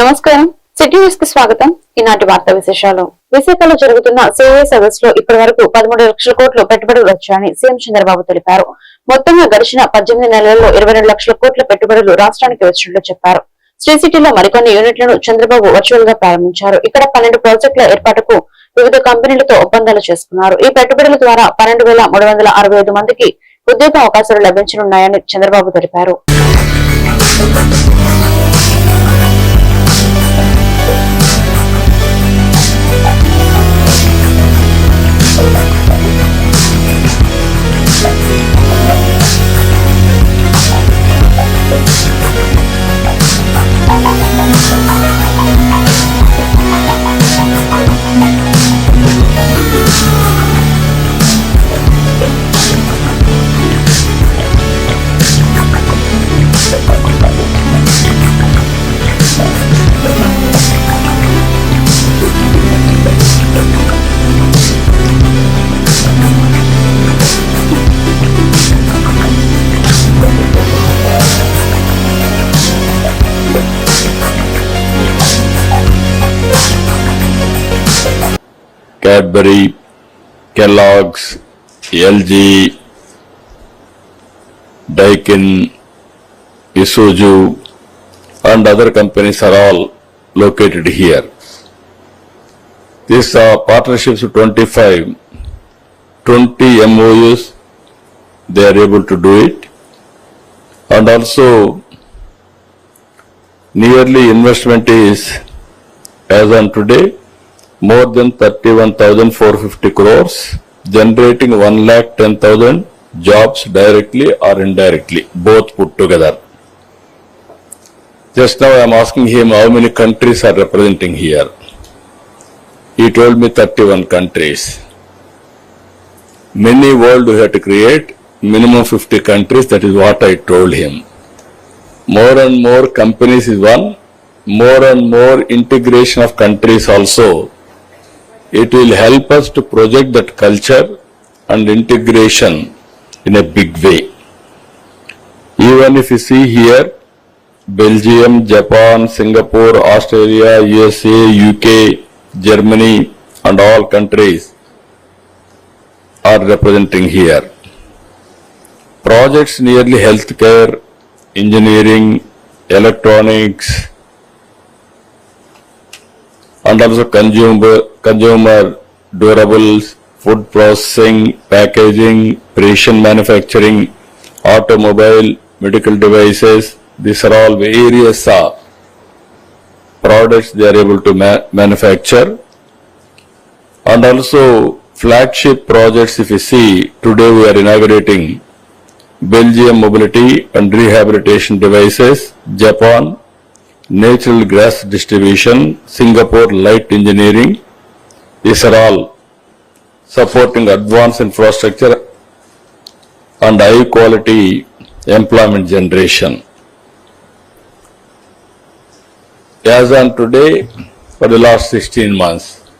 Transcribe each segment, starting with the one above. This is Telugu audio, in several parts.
నమస్కారం. సిటీ న్యూస్కి స్వాగతం. ఈనాటి వార్తా విశేషాలు. విశాఖలో జరుగుతున్న సిఐ సదస్సులో ఇప్పటి వరకు పదమూడు లక్షల కోట్లు పెట్టుబడులు వచ్చాయని సీఎం చంద్రబాబు తెలిపారు. మొత్తంగా గడిచిన పద్దెనిమిది నెలల్లో ఇరవై రెండు లక్షల కోట్ల పెట్టుబడులు రాష్ట్రానికి వచ్చినట్లు చెప్పారు. శ్రీ సిటీలో మరికొన్ని యూనిట్లను చంద్రబాబు వర్చువల్గా ప్రారంభించారు. ఇక్కడ పన్నెండు ప్రాజెక్టుల ఏర్పాటుకు వివిధ కంపెనీలతో ఒప్పందాలు చేసుకున్నారు. ఈ పెట్టుబడుల ద్వారా పన్నెండు వేల మూడు వందల అరవై ఐదు మందికి ఉద్యోగ అవకాశాలు లభించనున్నాయని చంద్రబాబు తెలిపారు. Cadbury, Kellogg's, LG, Daikin, Isuzu, and other companies are all located here. These are partnerships of 25, 20 MOUs, they are able to do it. And also, nearly investment is, as on today, more than 31,450 crores, generating 1 lakh 10,000 jobs directly or indirectly, both put together. Just now I am asking him how many countries are representing here. He told me 31 countries. Many world we have to create, minimum 50 countries, that is what I told him. More and more companies is one, more and more integration of countries also it will help us to project that culture and integration in a big way. Even if you see here, Belgium, Japan, Singapore, Australia, USA, UK, Germany and all countries are representing here. Projects nearly healthcare, engineering, electronics, and also consumer, consumer durables, food processing, packaging, precision manufacturing, automobile, medical devices, these are all various uh, products they are able to ma- manufacture. And also flagship projects if you see, today we are inaugurating Belgium mobility and rehabilitation devices, Japan, natural gas distribution, Singapore light engineering. These are all supporting advanced infrastructure and high quality employment generation. as on today, for the last 16 months,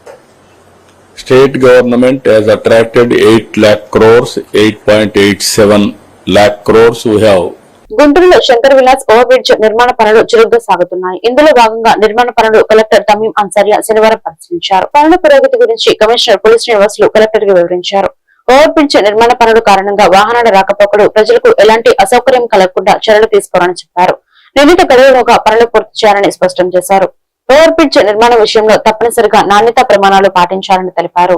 state government has attracted 8 lakh crores, 8.87 lakh crores who have గుంటూరులో శంకర్ విలాస్ ఓవర్ బ్రిడ్జ్ నిర్మాణ పనులు చురుగ్గా సాగుతున్నాయి. ఇందులో భాగంగా నిర్మాణ పనులు కలెక్టర్ తమీం అన్సారియా శనివారం పరిశీలించారు. పనుల పురోగతి గురించి కమిషనర్ పోలీస్ నివాసులు కలెక్టర్కి వివరించారు. ఓవర్ బ్రిడ్జ్ నిర్మాణ పనుల కారణంగా వాహనాల రాకపోకలు ప్రజలకు ఎలాంటి అసౌకర్యం కలగకుండా చర్యలు తీసుకోవాలని చెప్పారు. నిర్ణీత గడువులోగా పనులు పూర్తి చేయాలని స్పష్టం చేశారు. ఓవర్ బ్రిడ్జ్ నిర్మాణ విషయంలో తప్పనిసరిగా నాణ్యతా ప్రమాణాలు పాటించాలని తెలిపారు.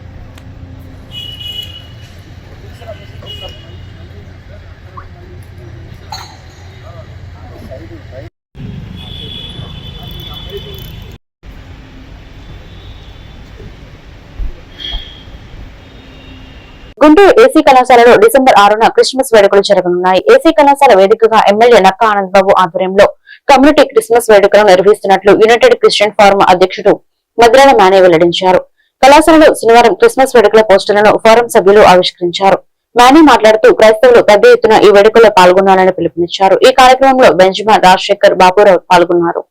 గుంటూరు ఏసీ కళాశాలలో డిసెంబర్ ఆరున క్రిస్మస్ వేడుకలు జరగనున్నాయి. ఏసీ కళాశాల వేదికగా ఎమ్మెల్యే నక్కా ఆనంద్ బాబు ఆధ్వర్యంలో కమ్యూనిటీ క్రిస్మస్ వేడుకలను నిర్వహిస్తున్నట్లు యునైటెడ్ క్రిస్టియన్ ఫోరం అధ్యక్షుడు మద్రాల మానే వెల్లడించారు. కళాశాలలో శనివారం క్రిస్మస్ వేడుకల పోస్టులను ఫోరం సభ్యులు ఆవిష్కరించారు. మానే మాట్లాడుతూ క్రైస్తవులు పెద్ద ఎత్తున ఈ వేడుకల్లో పాల్గొనాలని పిలుపునిచ్చారు. ఈ కార్యక్రమంలో బెంజమిన్ రాజశేఖర్ బాబురావు పాల్గొన్నారు.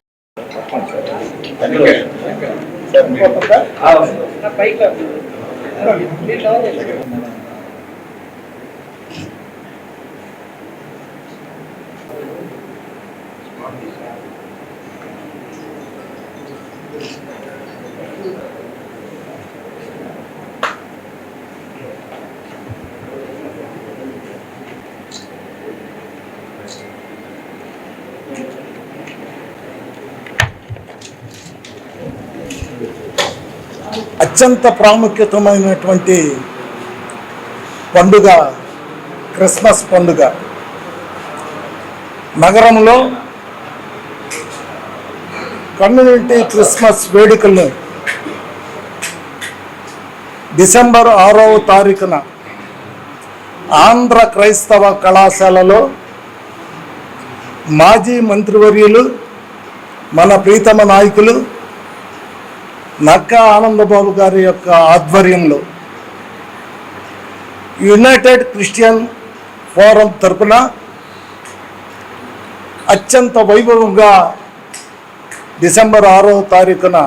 అత్యంత ప్రాముఖ్యతమైనటువంటి పండుగ క్రిస్మస్ పండుగ. నగరంలో కమ్యూనిటీ క్రిస్మస్ వేడుకలను డిసెంబర్ ఆరవ తారీఖున ఆంధ్ర క్రైస్తవ కళాశాలలో మాజీ మంత్రివర్యులు మన ప్రీతమ నాయకులు నక్కా ఆనందబాబు గారి యొక్క ఆధ్వర్యంలో యునైటెడ్ క్రిస్టియన్ ఫోరం తరపున అత్యంత వైభవంగా డిసెంబర్ ఆరో తారీఖున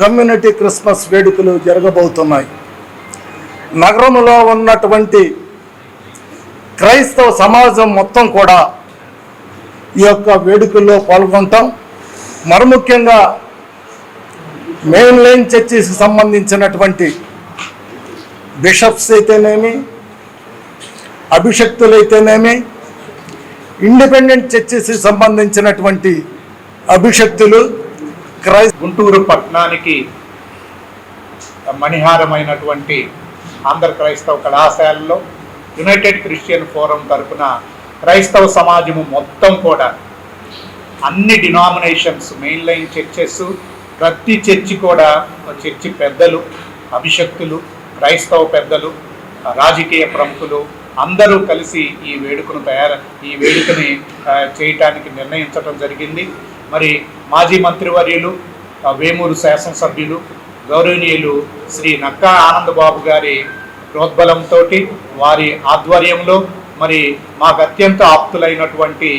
కమ్యూనిటీ క్రిస్మస్ వేడుకలు జరగబోతున్నాయి. నగరంలో ఉన్నటువంటి క్రైస్తవ సమాజం మొత్తం కూడా ఈ యొక్క వేడుకల్లో పాల్గొంటాం. మరి ముఖ్యంగా మెయిన్ లైన్ చర్చికి సంబంధించినటువంటి బిషప్స్ అయితేనేమి అభిషక్తులైతేనేమి ఇండిపెండెంట్ చర్చెస్కి సంబంధించినటువంటి అభిషక్తులు క్రై గుంటూరు పట్టణానికి మణిహారమైనటువంటి ఆంధ్ర క్రైస్తవ కళాశాలలో యునైటెడ్ క్రిస్టియన్ ఫోరం తరపున క్రైస్తవ సమాజము మొత్తం కూడా అన్ని డినామినేషన్స్ మెయిన్ లైన్ చర్చెస్ ప్రతి చర్చి కూడా చర్చి పెద్దలు అభిషక్తులు క్రైస్తవ పెద్దలు రాజకీయ ప్రముఖులు అందరూ కలిసి ఈ వేడుకను తయారు ఈ వేడుకని చేయటానికి నిర్ణయించడం జరిగింది. మరి మాజీ మంత్రివర్యులు వేమూరు శాసనసభ్యులు గౌరవనీయులు శ్రీ నక్కా ఆనందబాబు గారి ప్రోద్బలంతో వారి ఆధ్వర్యంలో మరి మాకు అత్యంత ఆప్తులైనటువంటి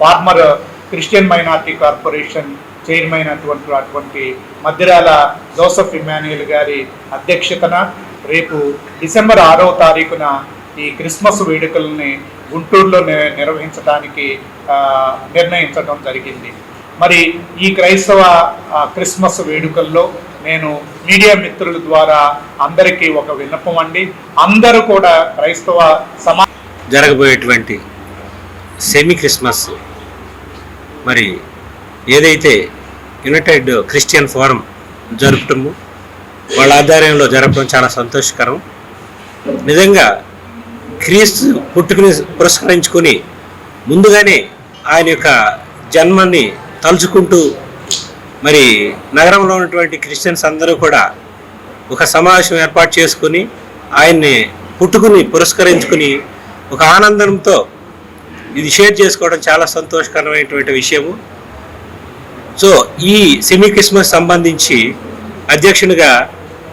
former Christian minority corporation chairman అటువంటి అటువంటి మధ్యరాల జోసఫ్ ఇమాన్యుయల్ గారి అధ్యక్షతన రేపు డిసెంబర్ ఆరవ తారీఖున ఈ క్రిస్మస్ వేడుకల్ని గుంటూరులో నిర్వహించడానికి నిర్ణయించడం జరిగింది. మరి ఈ క్రైస్తవ క్రిస్మస్ వేడుకల్లో నేను మీడియా మిత్రుల ద్వారా అందరికీ ఒక విన్నపం అండి. అందరూ కూడా క్రైస్తవ సమా జరగబోయేటువంటి సెమీ క్రిస్మస్. మరి ఏదైతే యునైటెడ్ క్రిస్టియన్ ఫోరం జరుపుటము వాళ్ళ ఆధ్వర్యంలో జరపడం చాలా సంతోషకరం. నిజంగా క్రీస్తు పుట్టుకుని పురస్కరించుకొని ముందుగానే ఆయన యొక్క జన్మని తలుచుకుంటూ మరి నగరంలో ఉన్నటువంటి క్రిస్టియన్స్ అందరూ కూడా ఒక సమావేశం ఏర్పాటు చేసుకుని ఆయన్ని పుట్టుకుని పురస్కరించుకుని ఒక ఆనందంతో ఇది షేర్ చేసుకోవడం చాలా సంతోషకరమైనటువంటి విషయము. సో ఈ సెమీ క్రిస్మస్ సంబంధించి అధ్యక్షునిగా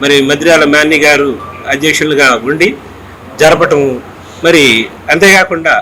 మరి మద్రాల మాన్ని గారు అధ్యక్షులుగా ఉండి జరపటం మరి అంతేకాకుండా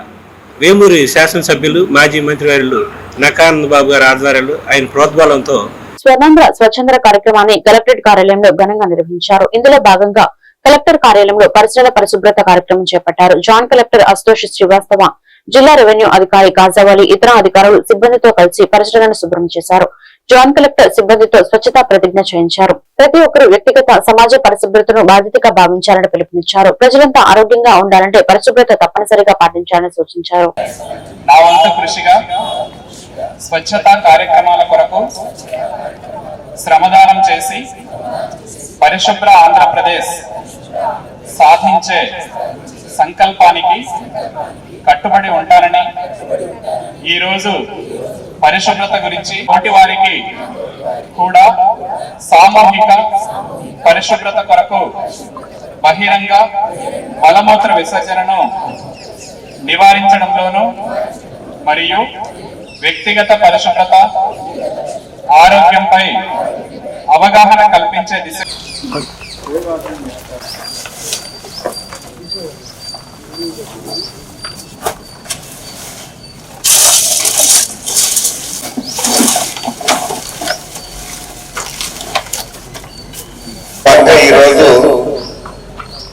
వేమూరి శాసనసభ్యులు మాజీ మంత్రివర్యులు నకానంద బాబు గారి ఆధ్వర్యంలో ఆయన ప్రోద్బలంతో స్వర్ణాంధ్ర స్వచ్ఛంద్ర కార్యక్రమాన్ని కలెక్టరేట్ కార్యాలయంలో ఘనంగా నిర్వహించారు. ఇందులో భాగంగా కలెక్టర్ కార్యాలయంలో పరిసరాల పరిశుభ్రత కార్యక్రమం చేపట్టారు. జాయింట్ కలెక్టర్ అశుతోష్ శ్రీవాస్తవ జిల్లా రెవెన్యూ అధికారి కాజావాలి ఇతర అధికారులు సిబ్బందితో కలిసి పరిసరాలను శుభ్రం చేశారు. జాయింట్ కలెక్టర్ సిబ్బందితో స్వచ్ఛతా ప్రతిజ్ఞ చేయించారు. ప్రతి ఒక్కరూ వ్యక్తిగత సమాజ పరిశుభ్రతను బాధ్యతగా భావించాలని పిలుపునిచ్చారు. ప్రజలంతా ఆరోగ్యంగా ఉండాలంటే పరిశుభ్రత తప్పనిసరిగా పాటించాలని సూచించారు. స్వచ్ఛతా కార్యక్రమాల కొరకు శ్రమదానం చేసి పరిశుభ్ర ఆంధ్రప్రదేశ్ సాధించే సంకల్పానికి కట్టుబడి ఉంటానని ఈరోజు పరిశుభ్రత గురించి తోటి వారికి కూడా సామూహిక పరిశుభ్రత కొరకు బహిరంగ మలమూత్ర విసర్జనను నివారించడంలోనూ మరియు వ్యక్తిగత పరిశుభ్రత ఆరోగ్యంపై అవగాహన కల్పించే దిశ ఈరోజు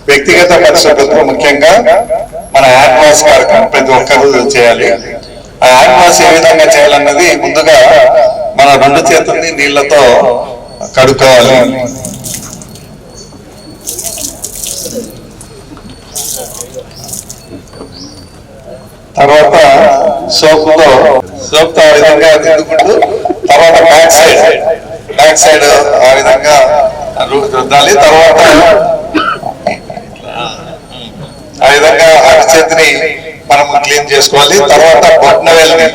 వ్యక్తిగత పరిశుభ్రత ముఖ్యంగా మన హ్యాండ్ కార్యక్రమం ప్రతి ఒక్కరూ చేయాలి. ఆ హ్యాండ్ ఏ విధంగా చేయాలన్నది ముందుగా మన రెండు చేతుల్ని నీళ్ళతో కడుక్కోవాలి. తర్వాత సోప్తో సోప్తో ఆ విధంగా దిద్దుకుంటూ తర్వాత బ్యాక్ సైడ్ బ్యాక్ సైడ్ ఆ విధంగా రుద్దాలి. తర్వాత ఆ విధంగా అరచేతిని మనం క్లీన్ చేసుకోవాలి. తర్వాత బొట్న వెళ్ళి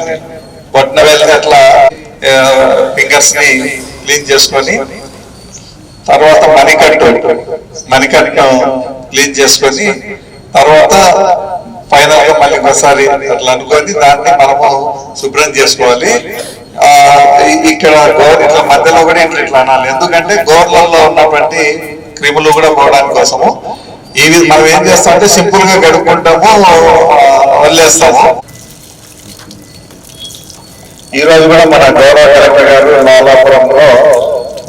బొట్న వేలని అట్లా ఫింగర్స్ని క్లీన్ చేసుకొని తర్వాత మణికట్టు మణికట్టును క్లీన్ చేసుకొని తర్వాత ఫైనల్గా మళ్ళీ ఒకసారి అట్లా అనుకొని దాన్ని మనము శుభ్రం చేసుకోవాలి. ఇక్కడ గోర్ ఇట్లా మధ్యలో కూడా ఇట్లా ఇట్లా అనాలి. ఎందుకంటే గోర్లలో ఉన్నటువంటి క్రిములు కూడా పోవడానికి కోసము. ఇవి మనం ఏం చేస్తామంటే సింపుల్గా గడుపుకుంటాము వదిలేస్తాము. ఈ రోజు కూడా మన గౌరవ కలెక్టర్ గారు లాలాపురంలో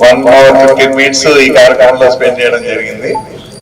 వన్ అవర్ ఫిఫ్టీన్ మినిట్స్ ఈ కార్యక్రమంలో స్పెండ్ చేయడం జరిగింది.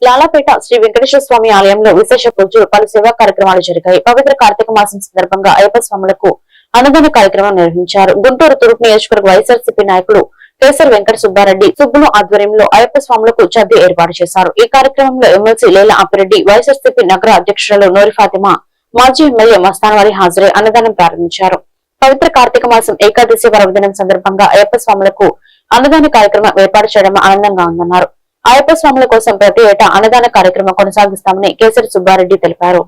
లాలాపేట శ్రీ వెంకటేశ్వర స్వామి ఆలయంలో విశేష పూజలు పలు సేవా కార్యక్రమాలు జరిగాయి. పవిత్ర కార్తీక మాసం సందర్భంగా అయ్యప్ప స్వాములకు అన్నదాన కార్యక్రమం నిర్వహించారు. గుంటూరు తూర్పు నియోజకవర్గ వైఎస్ఆర్సీపీ నాయకుడు కేసర్ వెంకట సుబ్బారెడ్డి సుబ్బును ఆధ్వర్యంలో అయ్యప్ప స్వాములకు చద్ది ఏర్పాటు చేశారు. ఈ కార్యక్రమంలో ఎమ్మెల్సీ లేల అప్పిరెడ్డి వైఎస్ఆర్సీపీ నగర అధ్యక్షురాలు నోరి ఫాతిమా మాజీ ఎమ్మెల్యే మస్తానవారి హాజరై అన్నదానం ప్రారంభించారు. పవిత్ర కార్తీక మాసం ఏకాదశి పర్వదినం సందర్భంగా అయ్యప్ప స్వాములకు అన్నదాన కార్యక్రమం ఏర్పాటు చేయడం ఆనందంగా ఉందన్నారు. అయ్యప్ప స్వాముల కోసం ప్రతి ఏటా అన్నదాన కార్యక్రమం కొనసాగిస్తామని కేసరి సుబ్బారెడ్డి తెలిపారు.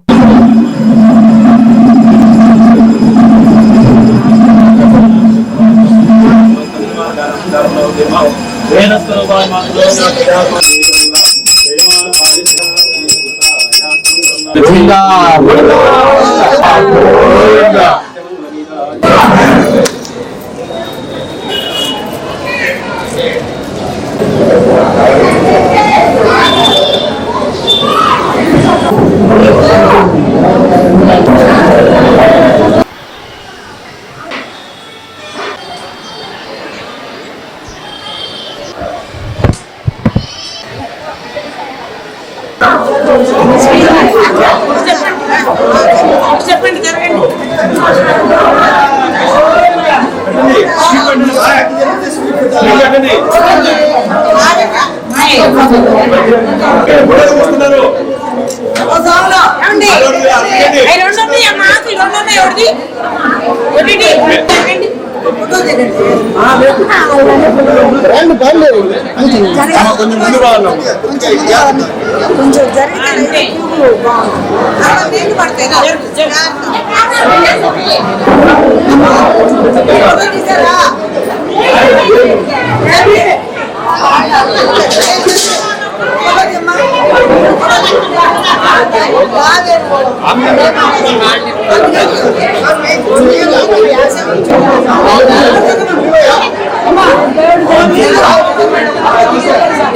వేద కొంచెం జరిగితే అలా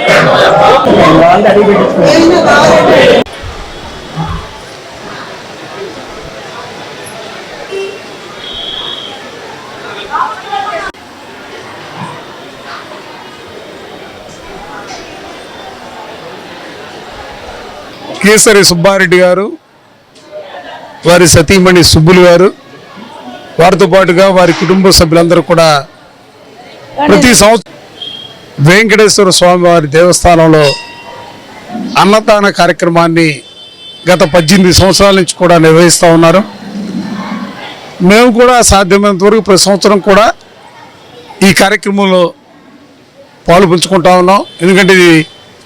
కేసరి సుబ్బారెడ్డి గారు వారి సతీమణి సుబ్బులు గారు వారితో పాటుగా వారి కుటుంబ సభ్యులందరూ కూడా ప్రతి సంవత్సరం వెంకటేశ్వర స్వామి వారి దేవస్థానంలో అన్నదాన కార్యక్రమాన్ని గత పద్దెనిమిది సంవత్సరాల నుంచి కూడా నిర్వహిస్తూ ఉన్నారు. మేము కూడా సాధ్యమైనంత వరకు ప్రతి సంవత్సరం కూడా ఈ కార్యక్రమంలో పాలు పంచుకుంటా ఉన్నాం. ఎందుకంటే ఇది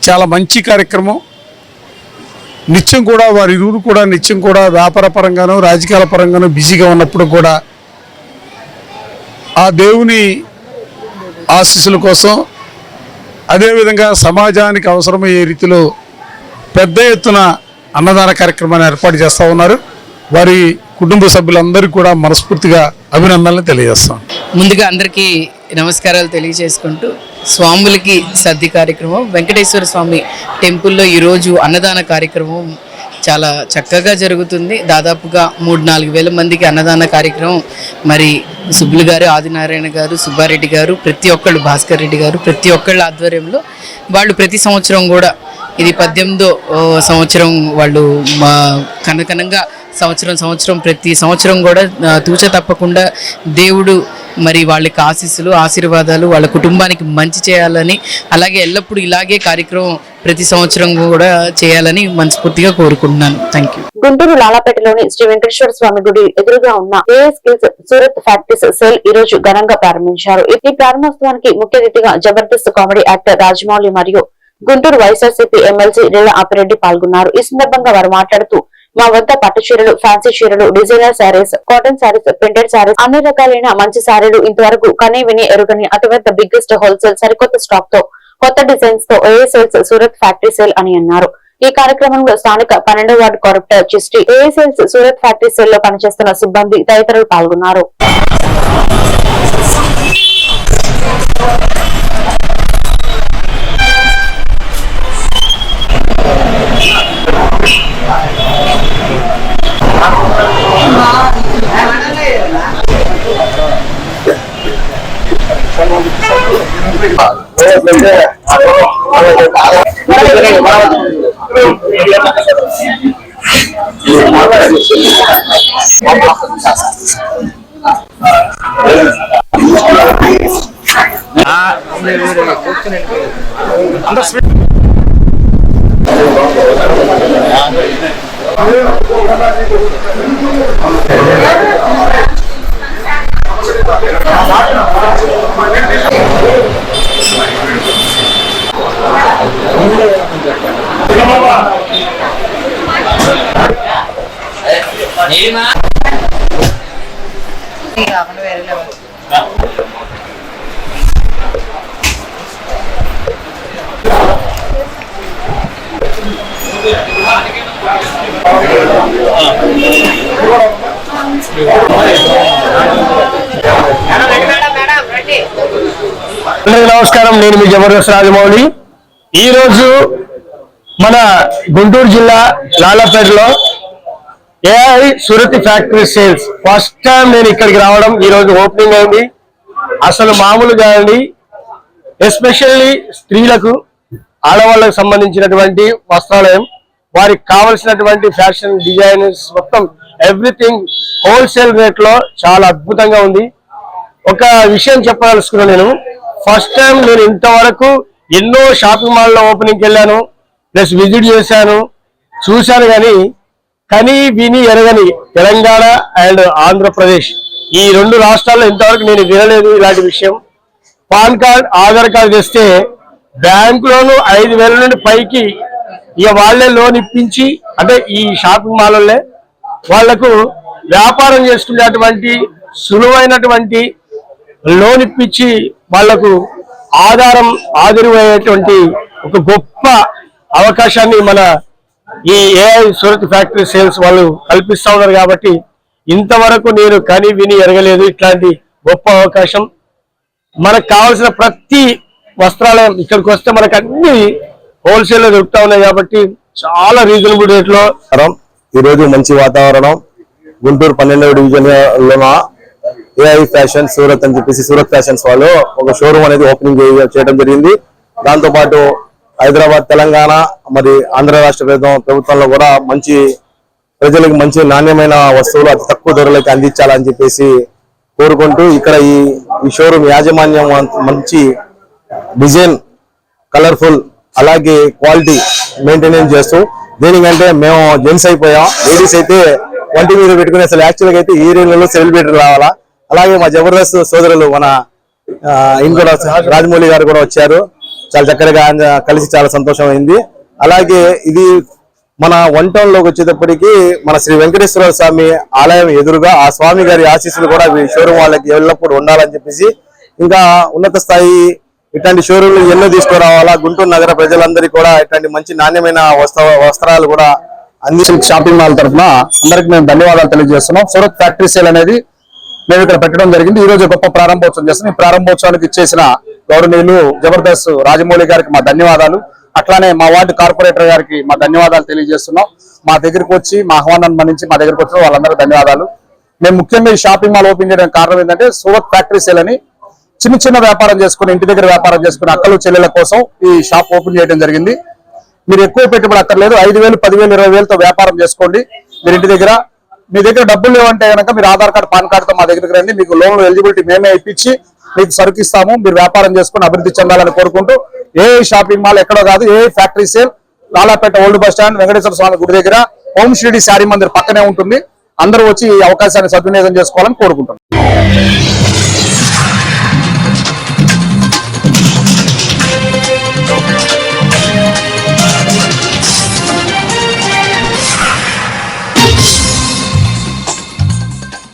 చాలా మంచి కార్యక్రమం. నిత్యం కూడా వారి ఇరువురు కూడా నిత్యం కూడా వ్యాపార పరంగాను రాజకీయాల పరంగాను బిజీగా ఉన్నప్పుడు కూడా ఆ దేవుని ఆశీస్సుల కోసం అదేవిధంగా సమాజానికి అవసరమయ్యే రీతిలో పెద్ద ఎత్తున అన్నదాన కార్యక్రమాన్ని ఏర్పాటు చేస్తూ ఉన్నారు. వారి కుటుంబ సభ్యులందరికీ కూడా మనస్ఫూర్తిగా అభినందనలు తెలియజేస్తాం. ముందుగా అందరికీ నమస్కారాలు తెలియజేసుకుంటూ స్వాములకి సద్ది కార్యక్రమం వెంకటేశ్వర స్వామి టెంపుల్లో ఈరోజు అన్నదాన కార్యక్రమం చాలా చక్కగా జరుగుతుంది. దాదాపుగా మూడు నాలుగు వేల మందికి అన్నదాన కార్యక్రమం. మరి సుబ్బులు గారు ఆదినారాయణ గారు సుబ్బారెడ్డి గారు ప్రతి ఒక్కళ్ళు భాస్కర్ రెడ్డి గారు ప్రతి ఒక్కళ్ళ ఆధ్వర్యంలో వాళ్ళు ప్రతి సంవత్సరం కూడా ఇది పద్దెనిమిదో సంవత్సరం వాళ్ళు మా కనకనంగా సంవత్సరం సంవత్సరం ప్రతి సంవత్సరం కూడా తూచ తప్పకుండా దేవుడు మరి వాళ్ళకి ఆశీస్సులు ఆశీర్వాదాలు వాళ్ళ కుటుంబానికి మంచి చేయాలని అలాగే ఎల్లప్పుడూ ఇలాగే కార్యక్రమం ప్రతి సంవత్సరం కూడా చేయాలని మనస్ఫూర్తిగా కోరుకుంటున్నాను. థ్యాంక్ యూ గుంటూరు లాలాపేటలోని శ్రీ వెంకటేశ్వర స్వామి గుడి ఎదురుగా ఉన్న స్కిల్స్ సూరత్ ఫ్యాక్టరీస్ సెల్ ఈ రోజు ఘనంగా ప్రారంభించారు. ఈ ప్రారంభోత్సవానికి ముఖ్య అతిథిగా జబర్దస్త్ కామెడీ యాక్టర్ రాజమౌళి మరియు గుంటూరు వైఎస్ఆర్సీపీ ఎమ్మెల్సీ రీల ఆపిరెడ్డి పాల్గొన్నారు. ఈ సందర్భంగా వారు మాట్లాడుతూ మా వద్ద పట్టు చీరలు ఫ్యాన్సీ చీరలు designer saris cotton saris printed saris అన్ని రకాలైన మంచి శారీలు ఇంతవరకు కనీ విని ఎరుగని అతిపెద్ద బిగ్గెస్ట్ హోల్సేల్ సరికొత్త స్టాక్తో కొత్త డిజైన్స్తో ఏఎస్ఎల్స్ సూరత్ ఫ్యాక్టరీ సేల్ అని అన్నారు. ఈ కార్యక్రమంలో స్థానిక పన్నెండో ward corporator Chishti ఏఎస్ఎల్స్ Surat factory సేల్లో పనిచేస్తున్న సిబ్బంది తదితరులు పాల్గొన్నారు. அந்த ஸ்வீட் Thank you. కాకుండా వేరే Gracias. అందరికీ నమస్కారం. నేను మీ జబర్దస్త్ రాజమౌళి. ఈ రోజు మన గుంటూరు జిల్లా లాలపేటలో AI Surat factory sales. First time నేను ఇక్కడికి రావడం. ఈ రోజు ఓపెనింగ్ అయింది. అసలు మామూలుగా అండి ఎస్పెషల్లీ స్త్రీలకు ఆడవాళ్ళకు సంబంధించినటువంటి వస్త్రాలయం వారికి కావలసినటువంటి ఫ్యాషన్ డిజైన్స్ మొత్తం ఎవ్రీథింగ్ హోల్సేల్ రేట్లో చాలా అద్భుతంగా ఉంది. ఒక విషయం చెప్పదలుచుకున్నాను నేను. ఫస్ట్ టైం నేను ఇంతవరకు ఎన్నో షాపింగ్ మాల్లో ఓపెనింగ్కి ఓపెనింగ్ వెళ్ళాను ప్లస్ విజిట్ చేశాను చూశాను కానీ కని విని ఎరగని తెలంగాణ అండ్ ఆంధ్రప్రదేశ్ ఈ రెండు రాష్ట్రాల్లో ఇంతవరకు నేను వినలేదు ఇలాంటి విషయం. పాన్ కార్డ్ ఆధార్ కార్డు తెస్తే బ్యాంకులోను ఐదు వేల నుండి పైకి ఇక వాళ్ళే లోన్ ఇప్పించి అంటే ఈ షాపింగ్ మాల్లోనే వాళ్ళకు వ్యాపారం చేసుకునేటువంటి సులువైనటువంటి లోన్ ఇప్పించి వాళ్ళకు ఆధారం ఆదిరిపోయేటువంటి ఒక గొప్ప అవకాశాన్ని మన ఈ ఏఐ సూరత్ ఫ్యాక్టరీ సేల్స్ వాళ్ళు కల్పిస్తూ ఉన్నారు కాబట్టి ఇంతవరకు నేను కని విని ఎరగలేదు. ఇట్లాంటి గొప్ప అవకాశం. మనకు కావాల్సిన ప్రతి వస్త్రాలయం ఇక్కడికి వస్తే మనకు అన్ని హోల్సేల్లో దొరుకుతా ఉన్నాయి కాబట్టి చాలా రీజనబుల్ రేట్లో ఈరోజు ఈ రోజు మంచి వాతావరణం. గుంటూరు పన్నెండవ డివిజన్లో ఏఐ ఫ్యాషన్ సూరత్ అని చెప్పేసి సూరత్ ఫ్యాషన్స్ వాళ్ళు ఒక షోరూమ్ అనేది ఓపెనింగ్ చేయడం జరిగింది. దాంతో పాటు హైదరాబాద్ తెలంగాణ మరి ఆంధ్ర రాష్ట్ర ప్రభుత్వంలో కూడా మంచి ప్రజలకు మంచి నాణ్యమైన వస్తువులు అతి తక్కువ ధరలకి అందించాలని చెప్పేసి కోరుకుంటూ ఇక్కడ ఈ ఈ షోరూమ్ యాజమాన్యం మంచి- డిజైన్ కలర్ఫుల్ అలాగే క్వాలిటీ మెయింటెనెన్స్ చేస్తూ దేనికంటే మేము జెంట్స్ అయిపోయాం. లేడీస్ అయితే వంటి మీద పెట్టుకుని అసలు యాక్చువల్గా అయితే ఈ రేణులో సెలబ్రేటర్ రావాలా? అలాగే మా జబర్దస్త్ సోదరులు మన ఆ, రాజమౌళి గారు కూడా వచ్చారు. చాలా చక్కగా కలిసి చాలా సంతోషం అయింది అలాగే ఇది మన వన్ టౌన్లోకి వచ్చేటప్పటికి మన శ్రీ వెంకటేశ్వర స్వామి ఆలయం ఎదురుగా ఆ స్వామి గారి ఆశీస్సులు కూడా షోరూమ్ వాళ్ళకి ఎల్లప్పుడు ఉండాలని చెప్పేసి ఇంకా ఉన్నత స్థాయి ఇట్లాంటి షోరూమ్లు ఎన్నో తీసుకురావాలా? గుంటూరు నగర ప్రజలందరికీ కూడా ఇట్లాంటి మంచి నాణ్యమైన వస్త్రాలు కూడా అన్ని షాపింగ్ మాల్ తరఫున అందరికి మేము ధన్యవాదాలు తెలియజేస్తున్నాం. సూరత్ ఫ్యాక్టరీ సేల్ అనేది మేము ఇక్కడ పెట్టడం జరిగింది. ఈ రోజు గొప్ప ప్రారంభోత్సవం చేస్తాం ఈ ప్రారంభోత్సవానికి ఇచ్చేసిన గౌరవనీయులు జబర్దస్త్ రాజమౌళి గారికి మా ధన్యవాదాలు. అట్లానే మా వార్డు కార్పొరేటర్ గారికి మా ధన్యవాదాలు తెలియజేస్తున్నాం. మా దగ్గరికి వచ్చి మా ఆహ్వానాన్ని మన్నించి మా దగ్గరకు వచ్చిన వాళ్ళందరూ ధన్యవాదాలు. మేము ముఖ్యంగా ఈ షాపింగ్ మాల్ ఓపెన్ చేయడానికి కారణం ఏంటంటే సూరత్ ఫ్యాక్టరీ సేల్ అని చిన్న చిన్న వ్యాపారం చేసుకుని ఇంటి దగ్గర వ్యాపారం చేసుకుని అక్కలు చెల్లెల కోసం ఈ షాప్ ఓపెన్ చేయడం జరిగింది. మీరు ఎక్కువ పెట్టుబడి అక్కర్లేదు. ఐదు వేలు పదివేలు ఇరవై వేలతో వ్యాపారం చేసుకోండి. మీరు ఇంటి దగ్గర మీ దగ్గర డబ్బులు లేవంటే కనుక మీరు ఆధార్ కార్డు పాన్ కార్డుతో మా దగ్గరికి రండి. మీకు లోన్ ఎలిజిబిలిటీ మేమే ఇప్పించి మీకు సరుకు ఇస్తాము. మీరు వ్యాపారం చేసుకుని అభివృద్ధి చెందాలని కోరుకుంటూ ఏ షాపింగ్ మాల్ ఎక్కడో కాదు ఏ factory sale Lalapet old bus stand Venkateswara Swamy గుడి దగ్గర ఓం షిరిడి శారీ మందిర్ పక్కనే ఉంటుంది. అందరూ వచ్చి ఈ అవకాశాన్ని సద్వినియోగం చేసుకోవాలని కోరుకుంటున్నాం.